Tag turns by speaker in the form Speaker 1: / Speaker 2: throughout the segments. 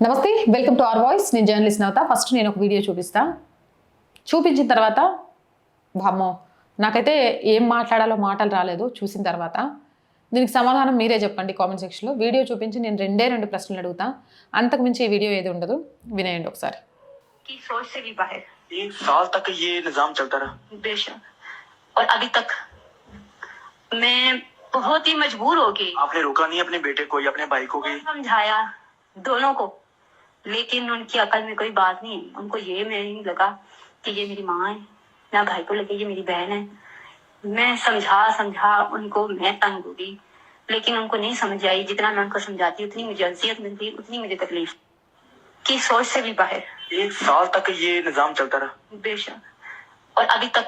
Speaker 1: నమస్తే welcome to our voice నేను journalist నవత first నేను ఒక వీడియో చూపిస్తా చూపించిన తర్వాత బామ్మో నాకైతే ఏం మాట్లాడాలో మాటలు రాలేదు చూసిన తర్వాత దీనికి సమాధానం మీరే చెప్పండి కామెంట్ సెక్షన్లో వీడియో చూపించి నేను రెండే రెండు ప్రశ్నలు అడుగుతా అంతకు మించి ఈ వీడియో ఏది ఉండదు వినేయండి ఒకసారి
Speaker 2: की सोच से भी बाहर
Speaker 3: एक साल तक ये निजाम चलता रहा
Speaker 2: बेशक और अभी तक मैं बहुत ही मजबूर हो गई
Speaker 3: आपने रोका नहीं अपने बेटे को या अपने भाई को कि
Speaker 2: समझाया दोनों को लेकिन उनकी अकल में कोई बात नहीं। उनको ये नहीं लगा कि ये मेरी माँ है ना भाई को लगे ये मेरी बहन है। मैं समझा समझा उनको मैं तंग हो गई। लेकिन उनको नहीं समझ आई। जितना मैं उनको समझाती उतनी मुझे अजियत मिलती उतनी मुझे तकलीफ़ की सोच से भी बाहर।
Speaker 3: एक साल तक ये निज़ाम चलता रहा।
Speaker 2: बेशक। और अभी तक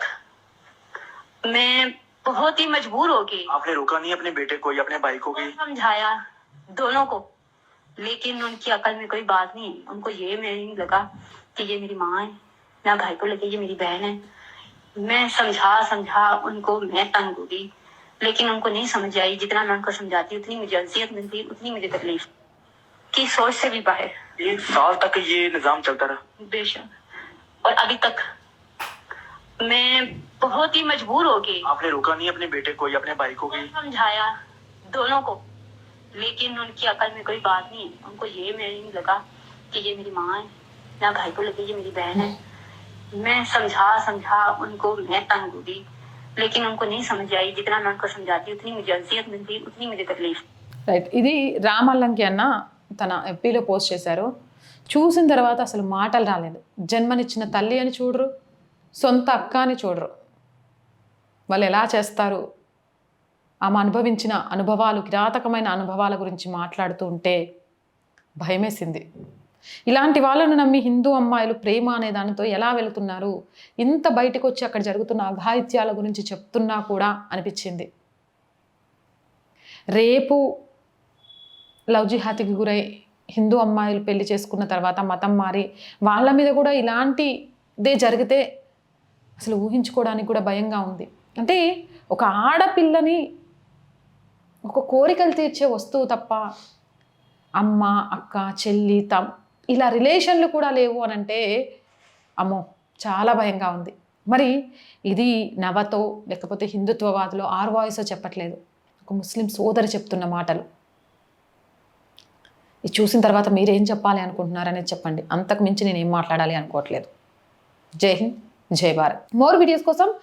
Speaker 2: मैं बहुत ही मजबूर हो गई।
Speaker 3: आपने रोका नहीं अपने बेटे को या अपने भाई को
Speaker 2: समझाया दोनों को। लेकिन उनकी अकल में कोई बात नहीं। उनको ये नहीं लगा कि ये मेरी माँ है ना भाई को लगे ये मेरी बहन है। मैं समझा समझा उनको मैं तंग हो गई। लेकिन उनको नहीं समझ आई। जितना मैं उनको समझाती उतनी मुझे अजियत मिलती उतनी मुझे तकलीफ़। की सोच से भी बाहर।
Speaker 3: एक साल तक ये निज़ाम चलता रहा।
Speaker 2: बेशक। और अभी तक मैं बहुत ही मजबूर हो गई।
Speaker 3: आपने रोका नहीं अपने बेटे को या अपने भाई को कि
Speaker 2: समझाया दोनों को। लेकिन उनकी अकल में कोई बात नहीं है उनको ये नहीं लगा कि ये मेरी माँ है ना भाई को लगे ये मेरी बहन है मैं समझा समझा उनको मैं तंग हो गई लेकिन उनको नहीं समझ आई जितना मैं उनको समझाती उतनी मुझे अजियत मिलती उतनी मुझे तकलीफ
Speaker 1: రైట్ ఇది రామల్లంకి అన్న తన ఎఫ్పీలో పోస్ట్ చేశారు చూసిన తర్వాత అసలు మాటలు రాలేదు జన్మనిచ్చిన తల్లి అని చూడరు సొంత అక్క అని చూడరు వాళ్ళు ఎలా చేస్తారు ఆమె అనుభవించిన అనుభవాలు కిరాతకమైన అనుభవాల గురించి మాట్లాడుతూ ఉంటే భయమేసింది. ఇలాంటి వాళ్ళను నమ్మి హిందూ అమ్మాయిలు ప్రేమ అనే దానితో ఎలా వెళుతున్నారు? ఇంత బయటకు వచ్చి అక్కడ జరుగుతున్న అఘాయిత్యాల గురించి చెప్తున్నా కూడా అనిపించింది. రేపు లవ్ జిహాతికి గురై హిందూ అమ్మాయిలు పెళ్ళి చేసుకున్న తర్వాత మతం మారి వాళ్ళ మీద కూడా ఇలాంటిదే జరిగితే అసలు ఊహించుకోవడానికి కూడా భయంగా ఉంది. అంటే ఒక ఆడపిల్లని ఒక కోరికలు తీర్చే వస్తువు తప్ప అమ్మ అక్క చెల్లి తమ్ ఇలా రిలేషన్లు కూడా లేవు అని అంటే అమ్మో చాలా భయంగా ఉంది. మరి ఇది నవతో లేకపోతే హిందుత్వవాదులో ఆర్ వాయిస్ చెప్పట్లేదు. ఒక ముస్లిం సోదరి చెప్తున్న మాటలు. ఇది చూసిన తర్వాత మీరేం చెప్పాలి అనుకుంటున్నారనేది చెప్పండి. అంతకు మించి నేను ఏం మాట్లాడాలి అనుకోవట్లేదు. జై హింద్ జై భారత్. మోర్ వీడియోస్ కోసం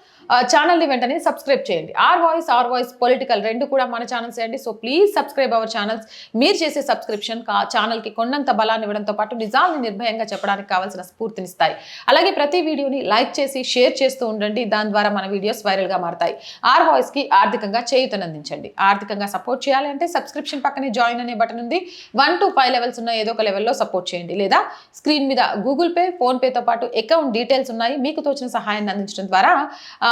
Speaker 1: ఛానల్ని వెంటనే సబ్స్క్రైబ్ చేయండి. R voice R voice political రెండు కూడా మన ఛానల్స్ అండి. So please subscribe our channels మీరు చేసే సబ్స్క్రిప్షన్ కా ఛానల్కి కొండంత బలాన్ని ఇవ్వడంతో పాటు నిజాల్ని నిర్భయంగా చెప్పడానికి కావాల్సిన స్ఫూర్తినిస్తాయి అలాగే ప్రతి వీడియోని లైక్ చేసి షేర్ చేస్తూ ఉండండి. దాని ద్వారా మన వీడియోస్ వైరల్గా మారతాయి. ఆర్ వాయిస్కి ఆర్థికంగా చేయుతనందించండి. ఆర్థికంగా సపోర్ట్ చేయాలి అంటే సబ్స్క్రిప్షన్ పక్కనే జాయిన్ అనే బటన్ ఉంది. వన్ టు ఫైవ్ లెవెల్స్ ఉన్న ఏదో ఒక లెవెల్లో సపోర్ట్ చేయండి. లేదా స్క్రీన్ మీద గూగుల్ పే ఫోన్పేతో పాటు అకౌంట్ డీటెయిల్స్ ఉన్నాయి. మీకు తోచిన సహాయాన్ని అందించడం ద్వారా